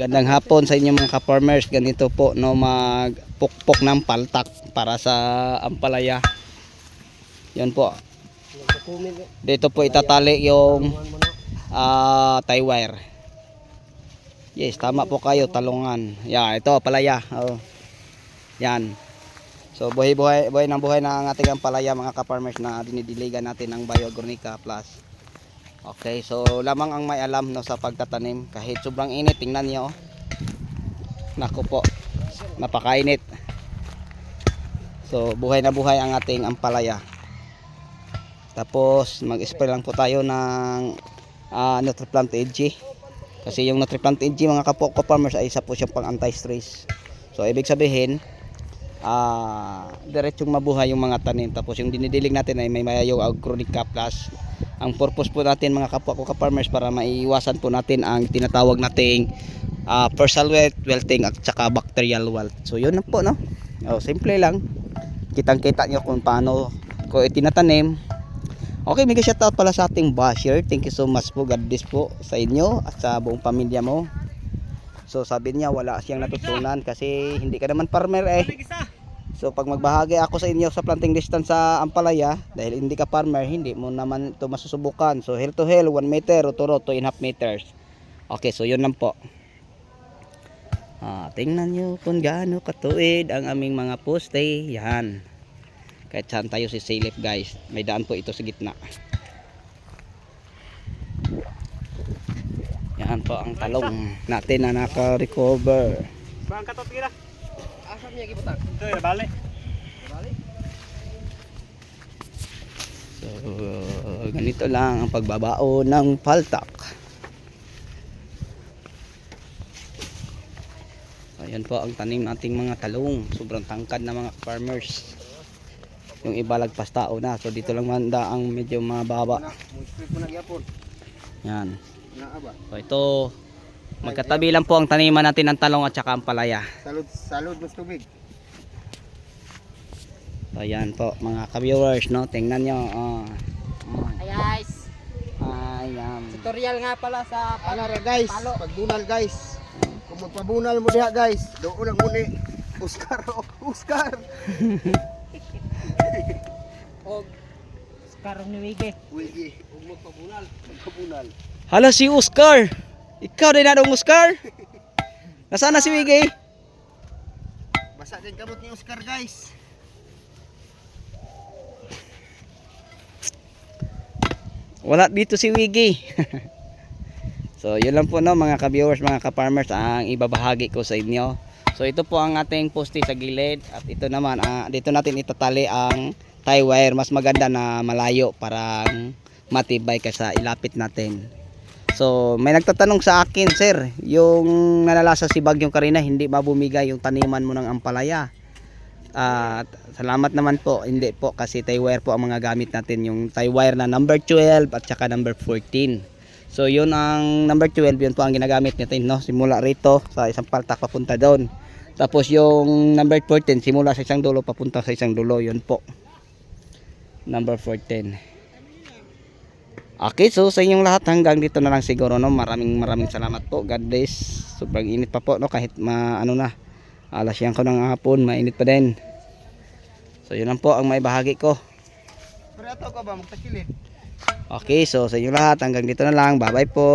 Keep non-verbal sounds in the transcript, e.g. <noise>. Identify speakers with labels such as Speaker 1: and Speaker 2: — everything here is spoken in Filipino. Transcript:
Speaker 1: Gandang hapon sa inyo mga ka-farmers. Ganito po no magpukpok ng paltak para sa ampalaya. Yan po. Dito po itatali yung ah tie wire. Yes, tama po kayo, talungan. Yan, ito palaya. Oh. Yan. So buhay buhay buhay ng buhay ang ating ampalaya mga ka-farmers na dinidiligan natin ng Biogornica Plus. Okay, so lamang ang may alam no sa pagtatanim kahit sobrang init, tingnan niyo. oh. Nako po. Napakainit. So buhay na buhay ang ating ampalaya. Tapos mag-spray lang po tayo ng uh, Nutriplant EG. Kasi yung Nutriplant EG mga kapo ko farmers ay isa po siyang pang anti-stress. So ibig sabihin, ah diretsong mabuhay yung mga tanim. Tapos yung dinidilig natin ay may mayayong Agronica Plus. Ang purpose po natin mga kapwa ko farmers para maiwasan po natin ang tinatawag nating ah partial wilt, wilting at saka bacterial wilt. So yun na po no. Oh, simple lang. Kitang-kita nyo kung paano ko itinatanim. Okay, mega shoutout pala sa ating basher. Thank you so much po. God bless po sa inyo at sa buong pamilya mo. So sabi niya wala siyang natutunan kasi hindi ka naman farmer eh. So pag magbahagi ako sa inyo sa planting distance sa Ampalaya dahil hindi ka farmer, hindi mo naman ito masusubukan. So hill to hill, 1 meter, roto roto, 2 and a half meters. Okay, so yun lang po. Ah, tingnan nyo kung gaano katuwid ang aming mga poste. Yan. Kahit saan tayo sisilip guys. May daan po ito sa gitna. Yan po ang talong natin na naka-recover.
Speaker 2: Bang katot
Speaker 3: niya gibutan.
Speaker 2: Ito ya balik.
Speaker 1: So, ganito lang ang pagbabao ng paltak. Ayan po ang tanim nating mga talong. Sobrang tangkad na mga farmers. Yung iba lagpas tao na. So dito lang manda ang medyo mababa. Yan. So ito, magkatabi lang po ang taniman natin ng talong at saka ang palaya.
Speaker 3: Salud salud mas tubig.
Speaker 1: So ayan po mga ka-viewers no. Tingnan nyo. Oh. Oh.
Speaker 4: Hi guys,
Speaker 1: Ayan.
Speaker 4: tutorial nga pala sa
Speaker 3: Ana ra guys,
Speaker 4: Palo.
Speaker 3: pagbunal guys. Kung magpabunal mo diha guys, doon ang muni. Oscar, oh, Oscar. <laughs>
Speaker 4: og karong ni Wige.
Speaker 3: Wigi, ug magpabunal, magpabunal.
Speaker 1: Hala si Oscar. Ikaw din na dong Oscar. Nasaan na si Wiggy?
Speaker 3: Basa din kamot ni Oscar guys.
Speaker 1: Wala dito si Wiggy. <laughs> so, yun lang po no mga ka-viewers, mga ka-farmers ang ibabahagi ko sa inyo. So, ito po ang ating poste sa gilid at ito naman ah, dito natin itatali ang tie wire mas maganda na malayo para matibay kasi ilapit natin. So, may nagtatanong sa akin, sir, yung nalalasa si Bagyong Karina, hindi ba bumigay yung taniman mo ng ampalaya? At salamat naman po, hindi po kasi tie wire po ang mga gamit natin, yung tie wire na number 12 at saka number 14. So, yun ang number 12, yun po ang ginagamit natin, no? Simula rito sa isang paltak papunta doon. Tapos yung number 14, simula sa isang dulo papunta sa isang dulo, yun po. Number 14. Okay, so sa inyong lahat hanggang dito na lang siguro no. Maraming maraming salamat po. God bless. Sobrang init pa po no kahit ma ano na. Alas yan ko ng hapon, mainit pa din. So yun lang po ang may bahagi ko.
Speaker 3: Pero ato ka ba magtakilid?
Speaker 1: Okay, so sa inyong lahat hanggang dito na lang. Bye-bye po.